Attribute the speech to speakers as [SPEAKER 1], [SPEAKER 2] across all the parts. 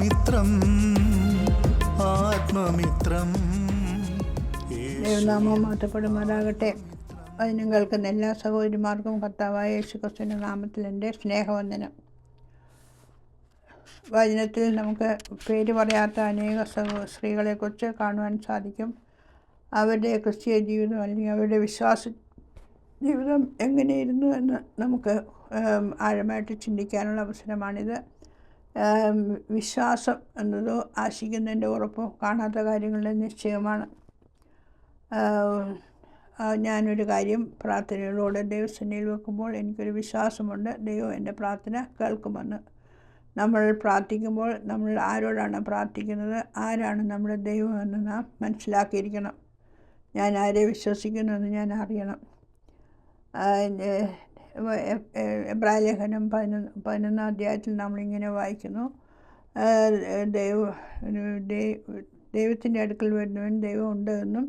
[SPEAKER 1] ആത്മമിത്രം ആത്മമിത്രം.
[SPEAKER 2] ദൈവനാമം മാറ്റപ്പെടുമാറാകട്ടെ. അതിനും കേൾക്കുന്ന എല്ലാ സഹോദരിമാർക്കും കർത്താവായ യേശു ക്രിസ്തുവിന്റെ നാമത്തിൽ എന്റെ സ്നേഹവന്ദനം. വചനത്തിൽ നമുക്ക് പേര് പറയാത്ത അനേക സഹോ സ്ത്രീകളെക്കുറിച്ച് കാണുവാൻ സാധിക്കും. അവരുടെ ക്രിസ്തീയ ജീവിതം അല്ലെങ്കിൽ അവരുടെ വിശ്വാസ ജീവിതം എങ്ങനെയിരുന്നു എന്ന് നമുക്ക് ആഴമായിട്ട് ചിന്തിക്കാനുള്ള അവസരമാണിത്. വിശ്വാസം എന്നതോ ആശിക്കുന്നതിന്റെ ഉറപ്പോ കാണാത്ത കാര്യങ്ങളുടെ നിശ്ചയമാണ്. ഞാനൊരു കാര്യം പ്രാർത്ഥനയിലൂടെ ദൈവസന്നിയിൽ വെക്കുമ്പോൾ എനിക്കൊരു വിശ്വാസമുണ്ട്. ദൈവം എന്റെ പ്രാർത്ഥന കേൾക്കുമെന്ന്. നമ്മൾ പ്രാർത്ഥിക്കുമ്പോൾ നമ്മൾ ആരോടാണ് പ്രാർത്ഥിക്കുന്നത്? ആരാണ് നമ്മുടെ ദൈവമെന്ന് നാം മനസ്സിലാക്കിയിരിക്കണം. ഞാൻ ആരെ വിശ്വസിക്കുന്നു എന്ന് ഞാൻ അറിയണം. അതിന്റെ എബ്രായ ലേഖനം പതിനൊന്ന് പതിനൊന്നാം അധ്യായത്തിൽ നമ്മളിങ്ങനെ വായിക്കുന്നു. ദൈവ ദൈവത്തിന്റെ അടുക്കൽ വരുന്നവൻ ദൈവം ഉണ്ട് എന്നും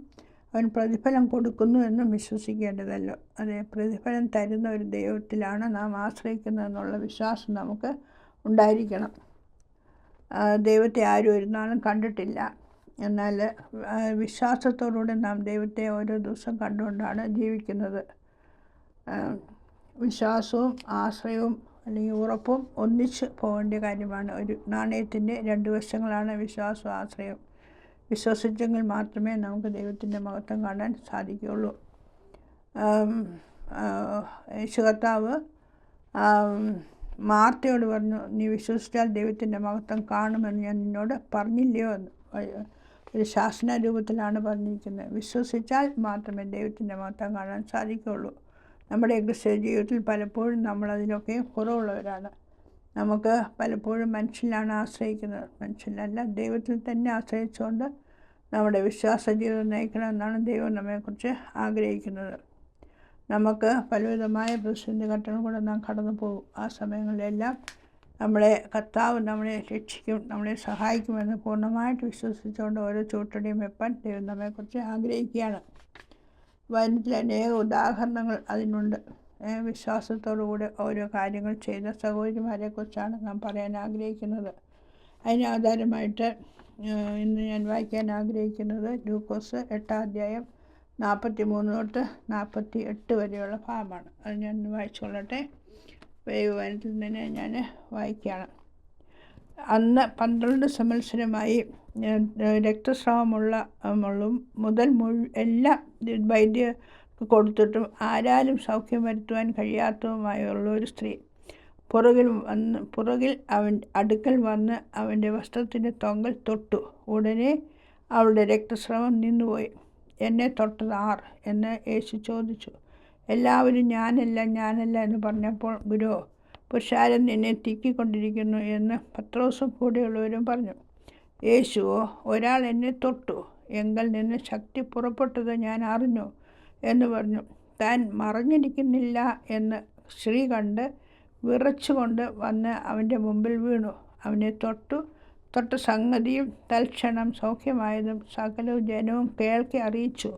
[SPEAKER 2] അവൻ പ്രതിഫലം കൊടുക്കുന്നു എന്നും വിശ്വസിക്കേണ്ടതല്ലോ. അതെ പ്രതിഫലം തരുന്ന ഒരു ദൈവത്തിലാണ് നാം ആശ്രയിക്കുന്നതെന്നുള്ള വിശ്വാസം നമുക്ക് ഉണ്ടായിരിക്കണം. ദൈവത്തെ ആരും ഒരു നാളും കണ്ടിട്ടില്ല. എന്നാൽ വിശ്വാസത്തോടുകൂടി നാം ദൈവത്തെ ഓരോ ദിവസം കണ്ടുകൊണ്ടാണ് ജീവിക്കുന്നത്. വിശ്വാസവും ആശ്രയവും അല്ലെങ്കിൽ ഉറപ്പും ഒന്നിച്ച് പോകേണ്ട കാര്യമാണ്. ഒരു നാണയത്തിന്റെ രണ്ട് വശങ്ങളാണ് വിശ്വാസവും ആശ്രയവും വിശ്വസിച്ചെങ്കിൽ മാത്രമേ നമുക്ക് ദൈവത്തിന്റെ മഹത്വം കാണാൻ സാധിക്കുകയുള്ളൂ. യേശുകർത്താവ് മാർത്തയോട് പറഞ്ഞു നീ വിശ്വസിച്ചാൽ ദൈവത്തിന്റെ മഹത്വം കാണുമെന്ന് ഞാൻ നിന്നോട് പറഞ്ഞില്ലയോ? എന്ന്. ഒരു ശാസന രൂപത്തിലാണ് പറഞ്ഞിരിക്കുന്നത്. വിശ്വസിച്ചാൽ മാത്രമേ ദൈവത്തിന്റെ മഹത്വം കാണാൻ സാധിക്കുകയുള്ളൂ. നമ്മുടെ ക്രിസ്ത്യ ജീവിതത്തിൽ പലപ്പോഴും നമ്മളതിനൊക്കെ കുറവുള്ളവരാണ്. നമുക്ക് പലപ്പോഴും മനുഷ്യനാണ് ആശ്രയിക്കുന്നത്. മനുഷ്യനല്ല ദൈവത്തിൽ തന്നെ ആശ്രയിച്ചുകൊണ്ട് നമ്മുടെ വിശ്വാസ ജീവിതം നയിക്കണമെന്നാണ് ദൈവം നമ്മെക്കുറിച്ച് ആഗ്രഹിക്കുന്നത്. നമുക്ക് പലവിധമായ പ്രതിസന്ധി ഘട്ടങ്ങൾ കൂടെ നാം കടന്നു പോകും ആ സമയങ്ങളിലെല്ലാം നമ്മളെ കർത്താവ് നമ്മളെ രക്ഷിക്കും നമ്മളെ സഹായിക്കുമെന്ന് പൂർണമായിട്ട് വിശ്വസിച്ചുകൊണ്ട് ഓരോ ചൂട്ടടിയും വെപ്പാൻ ദൈവം നമ്മെക്കുറിച്ച് ആഗ്രഹിക്കുകയാണ്. വചനത്തിൽ അനേക ഉദാഹരണങ്ങൾ അതിനുണ്ട്. വിശ്വാസത്തോടുകൂടി ഓരോ കാര്യങ്ങൾ ചെയ്ത സഹോദരിമാരെക്കുറിച്ചാണ് നാം പറയാൻ ആഗ്രഹിക്കുന്നത്. അതിന് ആധാരമായിട്ട് ഇന്ന് ഞാൻ വായിക്കാൻ ആഗ്രഹിക്കുന്നത് ലൂക്കോസ് എട്ടാം അധ്യായം നാൽപ്പത്തി മൂന്ന് തൊട്ട് നാൽപ്പത്തി എട്ട് വരെയുള്ള ഭാഗമാണ്. അത് ഞാൻ വായിച്ചുകൊള്ളട്ടെ. വേവനത്തിൽ തന്നെ ഞാൻ വായിക്കുകയാണ്. അന്ന് പന്ത്രണ്ട് ഏഹ്, രക്തസ്രാവമുള്ള മുള്ളും മുതൽ മുഴു എല്ലാ വൈദ്യ കൊടുത്തിട്ടും ആരാലും സൗഖ്യം വരുത്തുവാൻ കഴിയാത്തതുമായുള്ള ഒരു സ്ത്രീ. പുറകിൽ വന്ന് പുറകിൽ അവൻ അടുക്കൽ വന്ന് അവന്റെ വസ്ത്രത്തിന്റെ തൊങ്കൽ തൊട്ടു. ഉടനെ അവളുടെ രക്തസ്രവം നിന്നുപോയി. എന്നെ തൊട്ടത് ആർ? എന്ന് യേശു ചോദിച്ചു. എല്ലാവരും ഞാനല്ല ഞാനല്ല എന്ന് പറഞ്ഞപ്പോൾ ഗുരു പുരുഷാരൻ നിന്നെ തിക്കിക്കൊണ്ടിരിക്കുന്നു എന്ന് പത്രോസും കൂടെയുള്ളവരും പറഞ്ഞു. യേശുവോ ഒരാൾ എന്നെ തൊട്ടു. എങ്കിൽ നിന്ന് ശക്തി പുറപ്പെട്ടത് ഞാൻ അറിഞ്ഞു എന്ന് പറഞ്ഞു. താൻ മറഞ്ഞിരിക്കുന്നില്ല എന്ന് ശ്രീ കണ്ട് വിറച്ചുകൊണ്ട് വന്ന് അവന്റെ മുമ്പിൽ വീണു. അവനെ തൊട്ടു. തൊട്ട സംഗതിയും തൽക്ഷണം സൗഖ്യമായതും സകലവും ജനവും കേൾക്കി അറിയിച്ചു.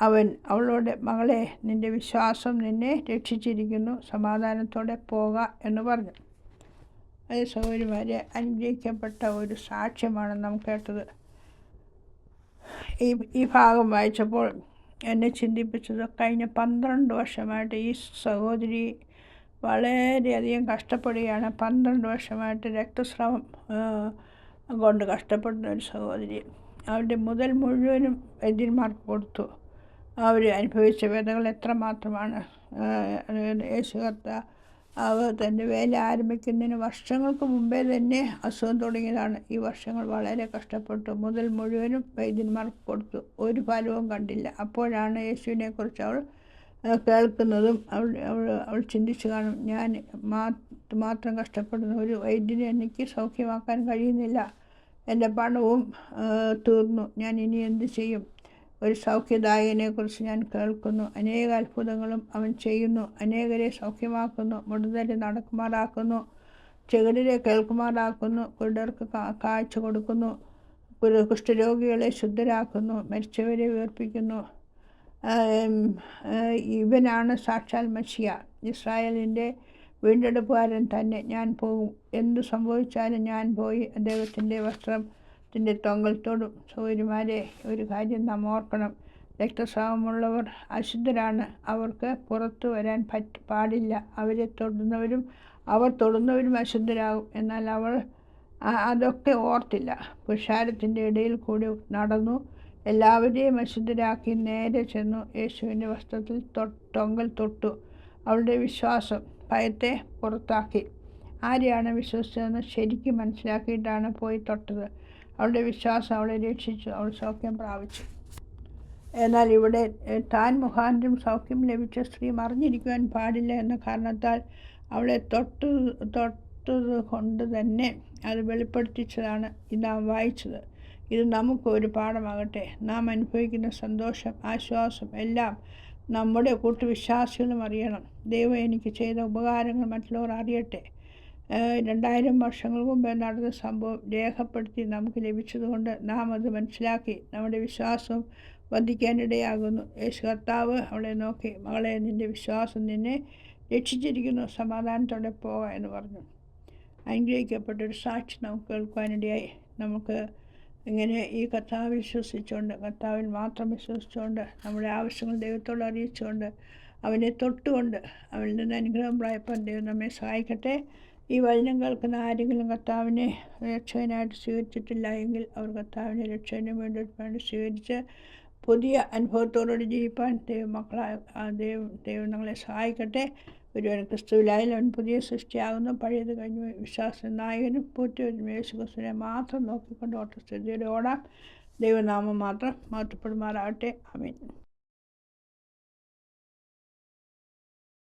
[SPEAKER 2] അവൻ അവളോട് മകളെ നിന്റെ വിശ്വാസം നിന്നെ രക്ഷിച്ചിരിക്കുന്നു. സമാധാനത്തോടെ പോക എന്ന് പറഞ്ഞു. അത് സൗകര്യമാരെ അനുഗ്രഹിക്കപ്പെട്ട ഒരു സാക്ഷ്യമാണ് നാം കേട്ടത്. ഈ ഈ ഭാഗം വായിച്ചപ്പോൾ എന്നെ ചിന്തിപ്പിച്ചത് കഴിഞ്ഞ പന്ത്രണ്ട് വർഷമായിട്ട് ഈ സഹോദരി വളരെയധികം കഷ്ടപ്പെടുകയാണ്. പന്ത്രണ്ട് വർഷമായിട്ട് രക്തസ്രാവം കൊണ്ട് കഷ്ടപ്പെടുന്ന ഒരു സഹോദരി അവരുടെ മുതൽ മുഴുവനും വൈദ്യന്മാർക്ക് കൊടുത്തു. അവർ അനുഭവിച്ച വേദനകൾ എത്രമാത്രമാണ്? യേശുകർത്ത അവർ തന്റെ വേല ആരംഭിക്കുന്നതിന് വർഷങ്ങൾക്ക് മുമ്പേ തന്നെ അസുഖം തുടങ്ങിയതാണ്. ഈ വർഷങ്ങൾ വളരെ കഷ്ടപ്പെട്ടു. മുതൽ മുഴുവനും വൈദ്യന്മാർക്ക് കൊടുത്തു. ഒരു ഫലവും കണ്ടില്ല. അപ്പോഴാണ് യേശുവിനെ കുറിച്ച് അവൾ കേൾക്കുന്നതും അവൾ അവൾ അവൾ ചിന്തിച്ചു കാണും. ഞാൻ മാത്രം കഷ്ടപ്പെടുന്ന ഒരു വൈദ്യനെ എനിക്ക് സൗഖ്യമാക്കാൻ കഴിയുന്നില്ല. എന്റെ പണവും തീർന്നു. ഞാൻ ഇനി എന്ത് ചെയ്യും? ഒരു സൗഖ്യദായകനെക്കുറിച്ച് ഞാൻ കേൾക്കുന്നു. അനേക അത്ഭുതങ്ങളും അവൻ ചെയ്യുന്നു. അനേകരെ സൗഖ്യമാക്കുന്നു. മുടന്തരെ നടക്കുമാറാക്കുന്നു. ചെകിടരെ കേൾക്കുമാറാക്കുന്നു. കുരുടർക്ക് കാഴ്ച കൊടുക്കുന്നു. കുഷ്ഠരോഗികളെ ശുദ്ധരാക്കുന്നു. മരിച്ചവരെ വീർപ്പിക്കുന്നു. ഇവനാണ് സാക്ഷാൽ മഷിയ. ഇസ്രായേലിന്റെ വീണ്ടെടുപ്പുകാരൻ തന്നെ ഞാൻ പോകും. എന്തു സംഭവിച്ചാലും ഞാൻ പോയി അദ്ദേഹത്തിന്റെ വസ്ത്രത്തിന്റെ തൊങ്കൽ തൊങ്കൽത്തോടും സൗകര്യമാരെ ഒരു കാര്യം നാം ഓർക്കണം. രക്തസ്രാവമുള്ളവർ അശുദ്ധരാണ്. അവർക്ക് പുറത്തു വരാൻ പറ്റ പാടില്ല. അവരെ തൊടുന്നവരും അവർ തൊടുന്നവരും അശുദ്ധരാകും. എന്നാൽ അവൾ അതൊക്കെ ഓർത്തില്ല. പുഷാരത്തിന്റെ ഇടയിൽ കൂടി നടന്നു. എല്ലാവരെയും അശുദ്ധരാക്കി നേരെ ചെന്നു. യേശുവിന്റെ വസ്ത്രത്തിൽ തൊങ്കൽ തൊട്ടു. അവളുടെ വിശ്വാസം ഭയത്തെ പുറത്താക്കി. ആരെയാണ് വിശ്വസിച്ചതെന്ന് ശരിക്കും മനസ്സിലാക്കിയിട്ടാണ് പോയി തൊട്ടത്. അവളുടെ വിശ്വാസം അവളെ രക്ഷിച്ചു അവൾ സൗഖ്യം പ്രാപിച്ചു. എന്നാൽ ഇവിടെ താൻ മുഖാന്തരം സൗഖ്യം ലഭിച്ച സ്ത്രീ മറിഞ്ഞിരിക്കുവാൻ പാടില്ല എന്ന കാരണത്താൽ അവളെ തൊട്ട് തൊട്ടത് കൊണ്ട് തന്നെ അത് വെളിപ്പെടുത്തിച്ചതാണ് നാം വായിച്ചത്. ഇത് നമുക്ക് ഒരു പാഠമാകട്ടെ. നാം അനുഭവിക്കുന്ന സന്തോഷം ആശ്വാസം എല്ലാം നമ്മുടെ കൂട്ടുവിശ്വാസികളും അറിയണം. ദൈവം എനിക്ക് ചെയ്ത ഉപകാരങ്ങൾ മറ്റുള്ളവർ അറിയട്ടെ. രണ്ടായിരം വർഷങ്ങൾക്ക് മുമ്പ് നടന്ന സംഭവം രേഖപ്പെടുത്തി നമുക്ക് ലഭിച്ചതുകൊണ്ട് നാം അത് മനസ്സിലാക്കി. നമ്മുടെ വിശ്വാസം വധിക്കാനിടയാകുന്നു യേശു കർത്താവ് അവളെ നോക്കി മകളെ നിന്റെ വിശ്വാസം നിന്നെ രക്ഷിച്ചിരിക്കുന്നു. സമാധാനത്തോടെ പോവുക എന്ന് പറഞ്ഞു. അനുഗ്രഹിക്കപ്പെട്ടൊരു സാക്ഷി നമുക്ക് കേൾക്കുവാനിടയായി. നമുക്ക് ഇങ്ങനെ ഈ കർത്താവ് വിശ്വസിച്ചുകൊണ്ട് കർത്താവിൽ മാത്രം വിശ്വസിച്ചുകൊണ്ട് നമ്മുടെ ആവശ്യങ്ങൾ ദൈവത്തോട് അറിയിച്ചുകൊണ്ട് അവനെ തൊട്ടുകൊണ്ട് അവനിൽ നിന്ന് അനുഗ്രഹം പ്രായപ്പം ദൈവം നമ്മെ സഹായിക്കട്ടെ. ഈ വചനം കേൾക്കുന്ന ആരെങ്കിലും കർത്താവിനെ രക്ഷകനായിട്ട് സ്വീകരിച്ചിട്ടില്ല എങ്കിൽ അവർ കർത്താവിനെ രക്ഷകന് വേണ്ടി സ്വീകരിച്ച് പുതിയ അനുഭവത്തോടുകൂടി ജീവിപ്പാൻ ദൈവമക്കളായ ദൈവം ദൈവം നിങ്ങളെ സഹായിക്കട്ടെ. ഒരുവൻ ക്രിസ്തുവിലായാലും അവൻ പുതിയ സൃഷ്ടിയാകുന്നു. പഴയത് കഴിഞ്ഞു. വിശ്വാസ നായകനും പൂറ്റവരും യേശു ക്രിസ്തുവിനെ മാത്രം നോക്കിക്കൊണ്ട് ഓട്ടസ്ഥിതിയുടെ ഓടാം. ദൈവനാമം മാത്രം മാറ്റപ്പെടുമാറാകട്ടെ അമീൻ